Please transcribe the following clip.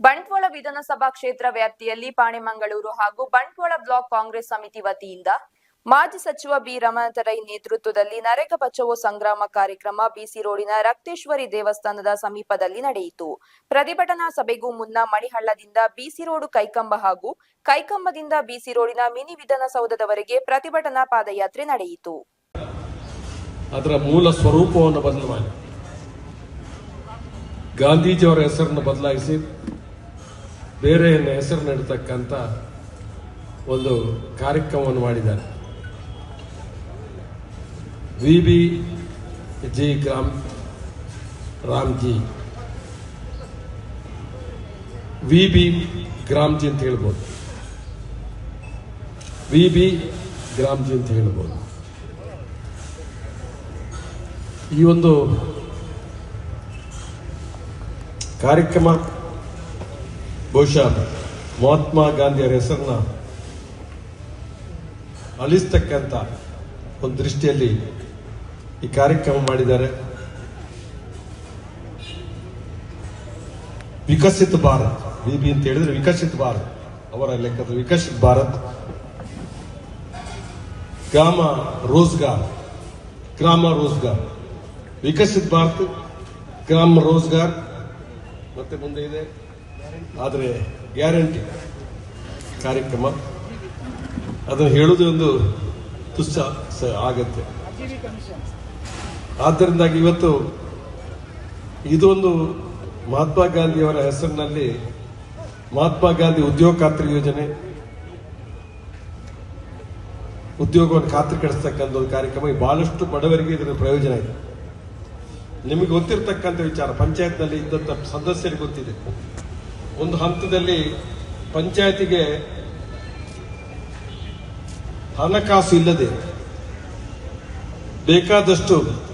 ಬಂಟ್ವಾಳ ವಿಧಾನಸಭಾ ಕ್ಷೇತ್ರ ವ್ಯಾಪ್ತಿಯಲ್ಲಿ ಪಾಣೆಮಂಗಳೂರು ಹಾಗೂ ಬಂಟ್ವಾಳ ಬ್ಲಾಕ್ ಕಾಂಗ್ರೆಸ್ ಸಮಿತಿ ವತಿಯಿಂದ ಮಾಜಿ ಸಚಿವ ಬಿ ರಮಣತರೈ ನೇತೃತ್ವದಲ್ಲಿ ನರೇಗಾ ಬಚಾವೋ ಸಂಗ್ರಾಮ ಕಾರ್ಯಕ್ರಮ ಬಿಸಿ ರೋಡಿನ ರಕ್ತೇಶ್ವರಿ ದೇವಸ್ಥಾನದ ಸಮೀಪದಲ್ಲಿ ನಡೆಯಿತು. ಪ್ರತಿಭಟನಾ ಸಭೆಗೂ ಮುನ್ನ ಮಣಿಹಳ್ಳದಿಂದ ಬಿಸಿ ರೋಡು ಕೈಕಂಬ ಹಾಗೂ ಕೈಕಂಬದಿಂದ ಬಿಸಿ ರೋಡಿನ ಮಿನಿ ವಿಧಾನಸೌಧದವರೆಗೆ ಪ್ರತಿಭಟನಾ ಪಾದಯಾತ್ರೆ ನಡೆಯಿತು. ಅದರ ಮೂಲ ಸ್ವರೂಪವನ್ನು ಬದಲು ಮಾಡಿ. ಗಾಂಧೀಜಿಯವರ ಹೆಸರನ್ನು ಬದಲಾಯಿಸಿ ಬೇರೆ ಹೆಸರು ಇಡ್ತಕ್ಕಂಥ ಒಂದು ಕಾರ್ಯಕ್ರಮವನ್ನು ಮಾಡಿದ್ದಾರೆ. V B G Gram Ramji. V B Gramji ಅಂತ ಹೇಳ್ಬೋದು. ವಿ ಬಿ ಗ್ರಾಮ್ಜಿ ಅಂತ ಹೇಳ್ಬೋದು. ಈ ಒಂದು ಕಾರ್ಯಕ್ರಮ, ಬಹುಶಃ ಮಹಾತ್ಮ ಗಾಂಧಿಯವರ ಹೆಸರನ್ನ ಅಲಿಸ್ತಕ್ಕಂಥ ಒಂದು ದೃಷ್ಟಿಯಲ್ಲಿ ಈ ಕಾರ್ಯಕ್ರಮ ಮಾಡಿದ್ದಾರೆ. ವಿಕಸಿತ ಭಾರತ್ ಬಿ ಅಂತ ಹೇಳಿದ್ರೆ ವಿಕಸಿತ ಭಾರತ್, ಅವರ ಲೆಕ್ಕದ ವಿಕಸಿತ ಭಾರತ್. ಗ್ರಾಮ ರೋಜ್ಗಾರ್ ಗ್ರಾಮ ರೋಜ್ಗಾರ್. ವಿಕಸಿತ್ ಭಾರತ, ಗ್ರಾಮ ರೋಜ್ಗಾರ್ ಮತ್ತೆ ಮುಂದೆ ಇದೆ. ಆದರೆ ಗ್ಯಾರಂಟಿ ಕಾರ್ಯಕ್ರಮ. ಅದನ್ನು ಹೇಳೋದು ಒಂದು ತುಚ್ಛ ಸ- ಆಗತ್ತೆ. ಆದ್ದರಿಂದಾಗಿ ಇವತ್ತು ಇದೊಂದು ಮಹಾತ್ಮ ಗಾಂಧಿಯವರ ಹೆಸರಿನಲ್ಲಿ ಮಹಾತ್ಮ ಗಾಂಧಿ ಉದ್ಯೋಗ ಖಾತ್ರಿ ಯೋಜನೆ, ಉದ್ಯೋಗವನ್ನು ಖಾತ್ರಿಪಡಿಸ್ತಕ್ಕಂಥ ಒಂದು ಕಾರ್ಯಕ್ರಮ. ಬಹಳಷ್ಟು ಬಡವರಿಗೆ ಇದರ ಪ್ರಯೋಜನ ಇದೆ. ನಿಮಗೆ ಗೊತ್ತಿರತಕ್ಕಂಥ ವಿಚಾರ. ಪಂಚಾಯತ್ನಲ್ಲಿ ಇದ್ದಂಥ ಸದಸ್ಯರಿಗೆ ಗೊತ್ತಿದೆ. ಒಂದು ಹಂತದಲ್ಲಿ ಪಂಚಾಯತಿಗೆ ಹಣಕಾಸು ಇಲ್ಲದೆ ಬೇಕಾದಷ್ಟು